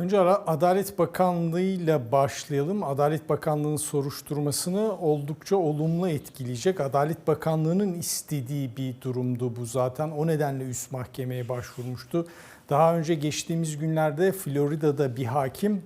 Önce Ara- Adalet Bakanlığı ile başlayalım. Adalet Bakanlığı'nın soruşturmasını oldukça olumlu etkileyecek. Adalet Bakanlığı'nın istediği bir durumdu bu zaten. O nedenle üst mahkemeye başvurmuştu. Daha önce geçtiğimiz günlerde Florida'da bir hakim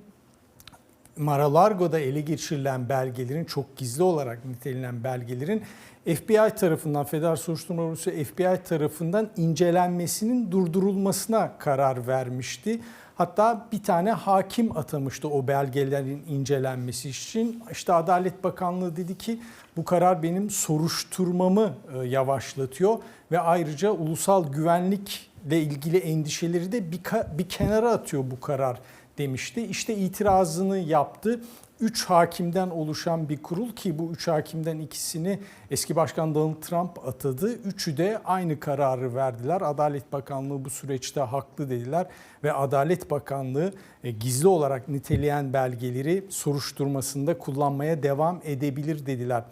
Mar-a-Lago'da ele geçirilen belgelerin çok gizli olarak nitelenen belgelerin FBI tarafından Federal Soruşturma Bürosu FBI tarafından incelenmesinin durdurulmasına karar vermişti. Hatta bir tane hakim atamıştı o belgelerin incelenmesi için. İşte Adalet Bakanlığı dedi ki bu karar benim soruşturmamı e, yavaşlatıyor ve ayrıca ulusal güvenlikle ilgili endişeleri de bir, bir kenara atıyor bu karar demişti. İşte itirazını yaptı. Üç hakimden oluşan bir kurul ki bu üç hakimden ikisini eski başkan Donald Trump atadı. Üçü de aynı kararı verdiler. Adalet Bakanlığı bu süreçte haklı dediler ve Adalet Bakanlığı e, gizli olarak niteleyen belgeleri soruşturmasında kullanmaya devam edebilir dediler.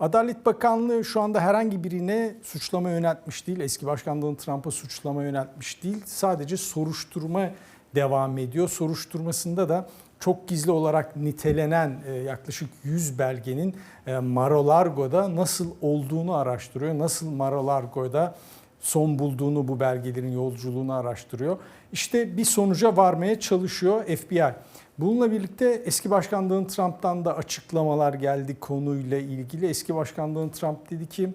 Adalet Bakanlığı şu anda herhangi birine suçlama yöneltmiş değil. Eski Başkan Donald Trump'a suçlama yöneltmiş değil. Sadece soruşturma devam ediyor. Soruşturmasında da çok gizli olarak nitelenen e, yaklaşık 100 belgenin e, Mar-a-Lago'da nasıl olduğunu araştırıyor. Nasıl Mar-a-Lago'da son bulduğunu bu belgelerin yolculuğunu araştırıyor. İşte bir sonuca varmaya çalışıyor FBI. Bununla birlikte eski başkan Donald Trump'tan da açıklamalar geldi konuyla ilgili. Eski başkan Donald Trump dedi ki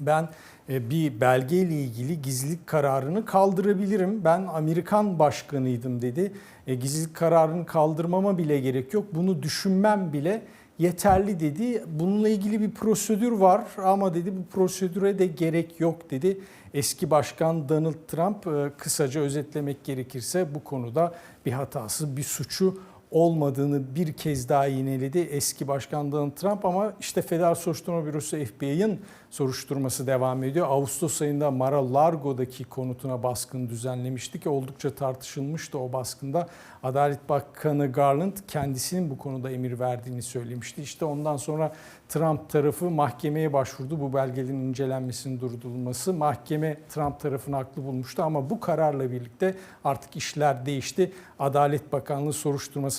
ben e, bir belgeyle ilgili gizlilik kararını kaldırabilirim. Ben Amerikan başkanıydım dedi. E, Gizlilik kararını kaldırmama bile gerek yok. Bunu düşünmem bile yeterli dedi. Bununla ilgili bir prosedür var ama dedi bu prosedüre de gerek yok dedi. Eski başkan Donald Trump e, kısaca özetlemek gerekirse bu konuda bir hatası, bir suçu olmadığını bir kez daha yineledi eski başkan Donald Trump ama işte Federal Soruşturma Bürosu FBI'ın soruşturması devam ediyor. Ağustos ayında Mar-a-Lago'daki konutuna baskın düzenlemişti ki oldukça tartışılmıştı o baskında. Adalet Bakanı Garland kendisinin bu konuda emir verdiğini söylemişti. İşte ondan sonra Trump tarafı mahkemeye başvurdu bu belgelerin incelenmesinin durdurulması. Mahkeme Trump tarafını haklı bulmuştu ama bu kararla birlikte artık işler değişti. Adalet Bakanlığı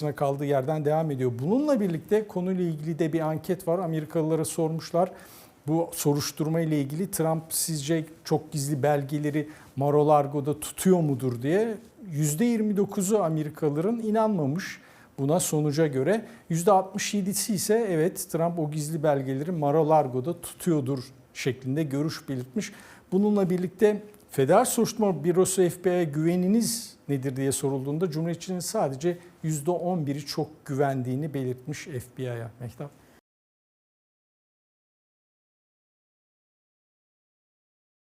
soruşturmasına kaldığı yerden devam ediyor. Bununla birlikte konuyla ilgili de bir anket var. Amerikalılara sormuşlar. Bu soruşturma ile ilgili Trump sizce çok gizli belgeleri Mar-a-Lago'da tutuyor mudur diye %29'u Amerikalıların inanmamış buna sonuca göre. %67'si ise evet Trump o gizli belgeleri Mar-a-Lago'da tutuyordur şeklinde görüş belirtmiş. Bununla birlikte Federal Soruşturma Bürosu FBI'ye güveniniz nedir diye sorulduğunda Cumhuriyetçinin sadece %11'i çok güvendiğini belirtmiş FBI'ya. Mehtap.